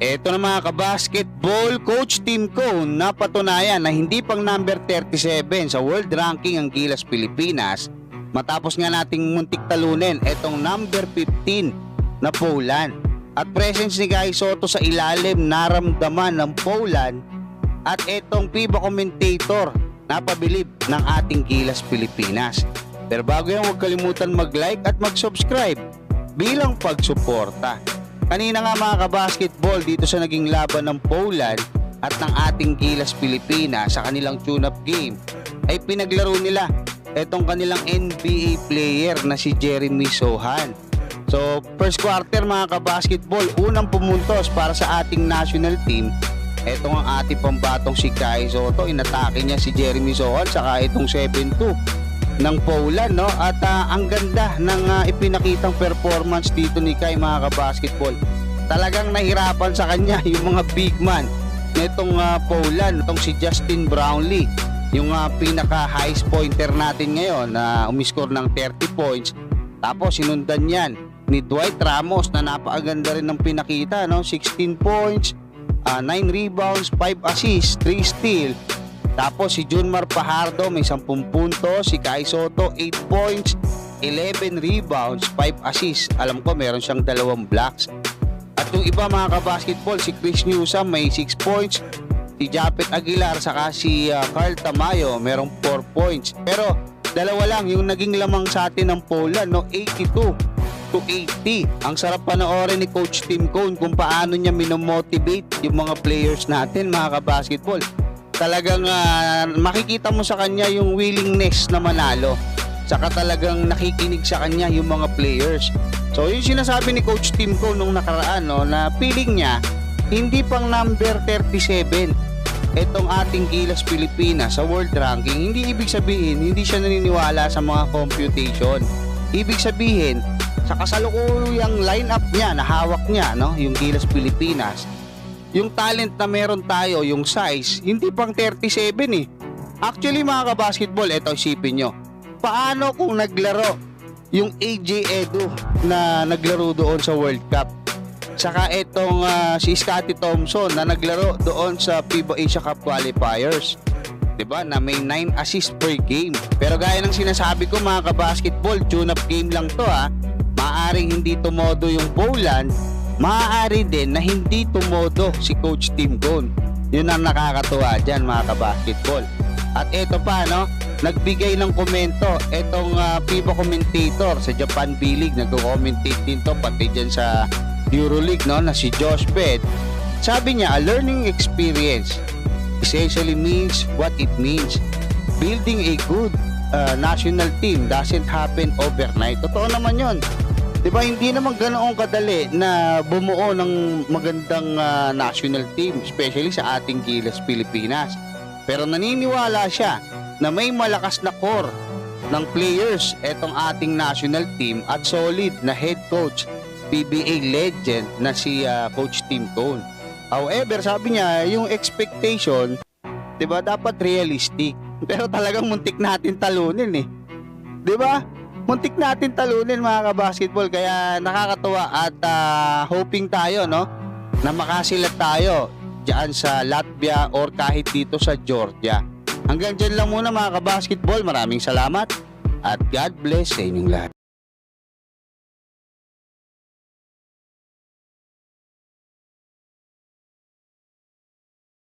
Eto na mga kabasketball, Coach Tim Cone napatunayan na hindi pang number 37 sa world ranking ang Gilas Pilipinas matapos nga nating muntik talunin etong number 15 na Poland. At presence ni Guy Soto sa ilalim naramdaman ng Poland at etong FIBA commentator napabilib ng ating Gilas Pilipinas. Pero bago yan huwag kalimutan mag-like at mag-subscribe bilang pagsuporta. Kanina nga mga kabasketball dito sa naging laban ng Poland at ng ating Gilas Pilipinas sa kanilang tune-up game. Ay pinaglaro nila etong kanilang NBA player na si Jeremy Sohan. So first quarter mga kabasketball, unang pumuntos para sa ating national team. Etong ang ating pambatong si Kai Soto, inatake niya si Jeremy Sohan saka itong 7-2 ng Poland no? At ah, ang ganda ng ah, ipinakitang performance dito ni Kai mga kabasketball. Talagang nahirapan sa kanya yung mga big man nitong ah, Poland. Itong si Justin Brownlee yung ah, pinaka highest pointer natin ngayon na umiscore ng 30 points. Tapos sinundan yan ni Dwight Ramos na napakaganda rin ng pinakita no? 16 points ah, 9 rebounds 5 assists 3 steal tapos si Junmar Pajardo may 10 puntos, si Kai Soto 8 points, 11 rebounds, 5 assists. Alam ko meron siyang dalawang blocks. At yung iba mga kabasketball, si Chris Newsom may 6 points, si Japet Aguilar saka si ah, Carl Tamayo merong 4 points. Pero dalawa lang yung naging lamang sa atin ng Poland, no? 82 to 80. Ang sarap panoorin ni Coach Tim Cone kung paano niya minomotivate yung mga players natin mga kabasketball talagang ah, makikita mo sa kanya yung willingness na manalo. Saka talagang nakikinig sa kanya yung mga players. So yung sinasabi ni Coach Tim ko nung nakaraan no, na feeling niya hindi pang number 37 etong ating Gilas Pilipinas sa world ranking. Hindi ibig sabihin hindi siya naniniwala sa mga computation. Ibig sabihin sa kasalukuyang lineup niya na hawak niya no yung Gilas Pilipinas yung talent na meron tayo, yung size, hindi pang 37 eh. Actually mga kabasketball, eto isipin nyo. Paano kung naglaro yung AJ Edu na naglaro doon sa World Cup? Saka etong ah, si Scottie Thompson na naglaro doon sa FIBA Asia Cup Qualifiers. 'Di ba? Na may 9 assists per game. Pero gaya ng sinasabi ko mga kabasketball, tune-up game lang to ha. Maaring hindi tumodo yung Poland, maaari din na hindi tumodo si Coach Tim Cone. Yun ang nakakatuwa dyan mga kabasketball. At eto pa no, nagbigay ng komento etong ah, FIBA commentator sa Japan B-League, nagko-commentate din to pati dyan sa Euroleague no, na si Josh Ped. Sabi niya, a learning experience essentially means what it means. Building a good uh, national team doesn't happen overnight. Totoo naman yon. 'Di ba hindi naman ganoon kadali na bumuo ng magandang ah, national team, especially sa ating Gilas Pilipinas. Pero naniniwala siya na may malakas na core ng players etong ating national team at solid na head coach, PBA legend na si ah, Coach Tim Cone. However, sabi niya, yung expectation, 'di ba, dapat realistic. Pero talagang muntik natin talunin eh. 'Di ba? Muntik natin talunin mga kabasketball kaya nakakatuwa at ah, hoping tayo no na makasilat tayo diyan sa Latvia or kahit dito sa Georgia. Hanggang dyan lang muna mga kabasketball. Maraming salamat at God bless sa inyong lahat.